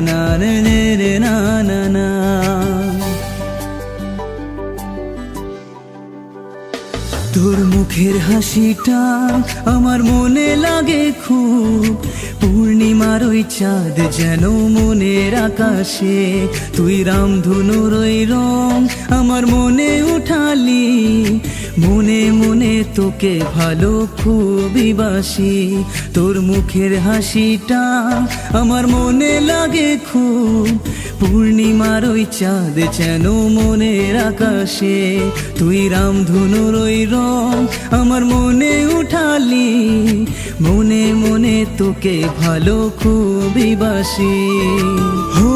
না তোর মুখের হাসিটা আমার মনে লাগে খুব। পূর্ণিমার ওই চাঁদ যেন মনের আকাশে, তুই রামধনুর ওই রং আমার মনে উঠালি। মনে মনে তোকে ভালো খুবই বাসি। তোর মুখের হাসিটা আমার মনে লাগে খুব। পূর্ণিমার ওই চাঁদ যেন মনের আকাশে। তুই রামধনুর ওই রং আমার মনে উঠালি। মনে মনে তোকে ভালো খুবই বাসি। হো,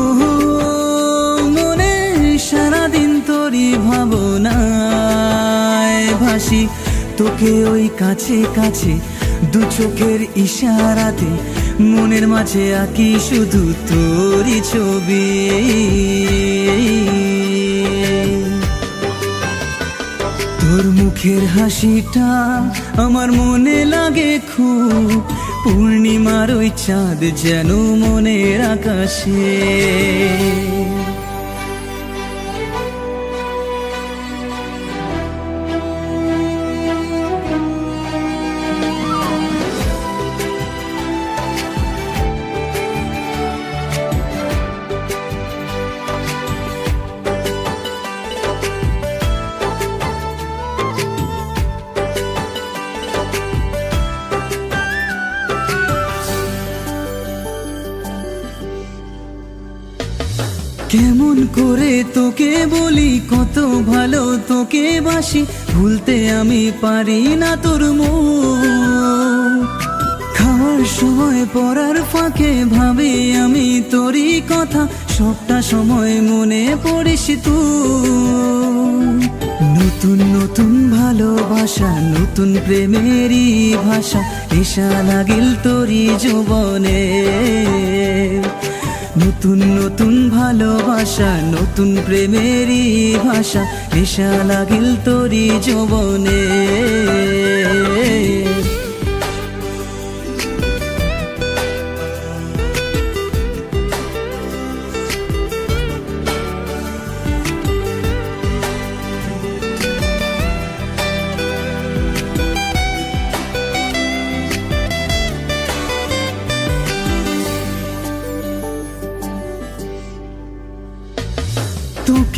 মনে সারাদিন তোরই ভাবনায় ভাসি। তোকে ওই কাছে কাছে দু চোখের ইশারাতে মনের মাঝে আঁকি শুধু তোরই ছবি। তোর মুখের হাসিটা আমার মনে লাগে খুব। পূর্ণিমার ওই চাঁদ যেন মনের আকাশে। কেমন করে তোকে বলি, কত ভালো তোকে বাসি, ভুলতে আমি পারি না তোর খাওয়ার সময় পড়ার ফাঁকে ভাবি আমি তোরই কথা, সবটা সময় মনে পড়িস তুই। নতুন নতুন ভালোবাসা, নতুন প্রেমেরই ভাষা, এসা লাগিল তোরই যৌবনে। নতুন নতুন ভালোবাসা নতুন প্রেমেরই ভাষা বিশাল লাগিল তোরি যৌবনে।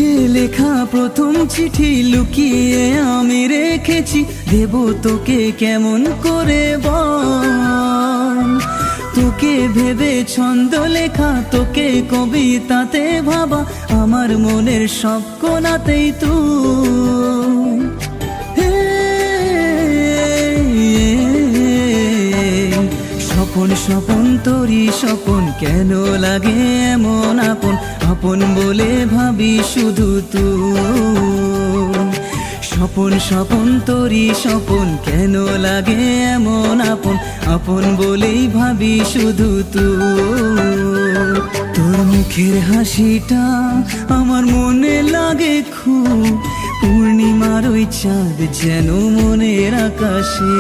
তোকে লেখা প্রথম চিঠি লুকিয়ে আমি রেখেছি দেব তোকে কেমন করে বল তোকে ভেবে ছন্দ লেখা তোকে কবিতাতে ভাবা আমার মনের সব কোনাতেই তুই স্বপন স্বপন তোরই স্বপন কেন লাগে এমন আপন? আপন বলে ভাবি শুধু তু স্বপন স্বপন, তোরই স্বপন কেন লাগে এমন আপন? আপন বলেই ভাবি শুধু তু তোর মুখের হাসিটা আমার মনে লাগে খুব। পূর্ণিমার ওই চাঁদ যেন মনের আকাশে।